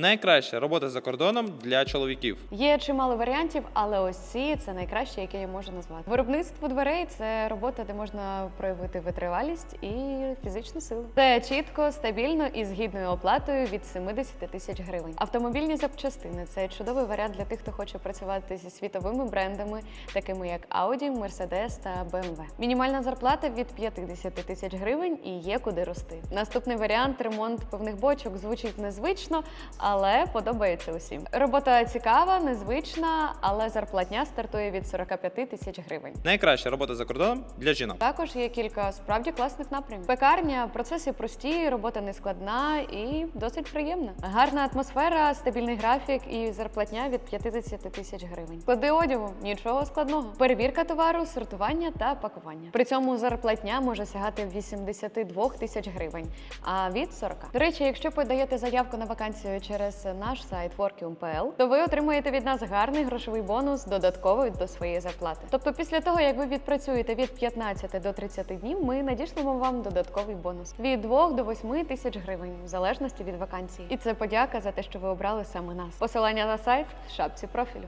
Найкраща робота за кордоном для чоловіків. Є чимало варіантів, але ось ці це найкраще, яке я можу назвати. Виробництво дверей це робота, де можна проявити витривалість і фізичну силу. Це чітко, стабільно і з гідною оплатою від 70 тисяч гривень. Автомобільні запчастини це чудовий варіант для тих, хто хоче працювати зі світовими брендами, такими як Audi, Mercedes та BMW. Мінімальна зарплата від 50 тисяч гривень і є куди рости. Наступний варіант ремонт пивних бочок звучить незвично, але подобається усім. Робота цікава, незвична, але зарплатня стартує від 45 тисяч гривень. Найкраща робота за кордоном для жінок. Також є кілька справді класних напрямів. Пекарня, процеси прості, робота не складна і досить приємна. Гарна атмосфера, стабільний графік і зарплатня від 50 тисяч гривень. Склади одягу нічого складного. Перевірка товару, сортування та пакування. При цьому зарплатня може сягати 82 тисяч гривень, а від 40. До речі, якщо подаєте заявку на вакансію через наш сайт Workium.pl, то ви отримаєте від нас гарний грошовий бонус додатковий до своєї зарплати. Тобто, після того як ви відпрацюєте від 15 до 30 днів, ми надішлемо вам додатковий бонус від 2 до 8 тисяч гривень, в залежності від вакансії. І це подяка за те, що ви обрали саме нас. Посилання на сайт в шапці профілю.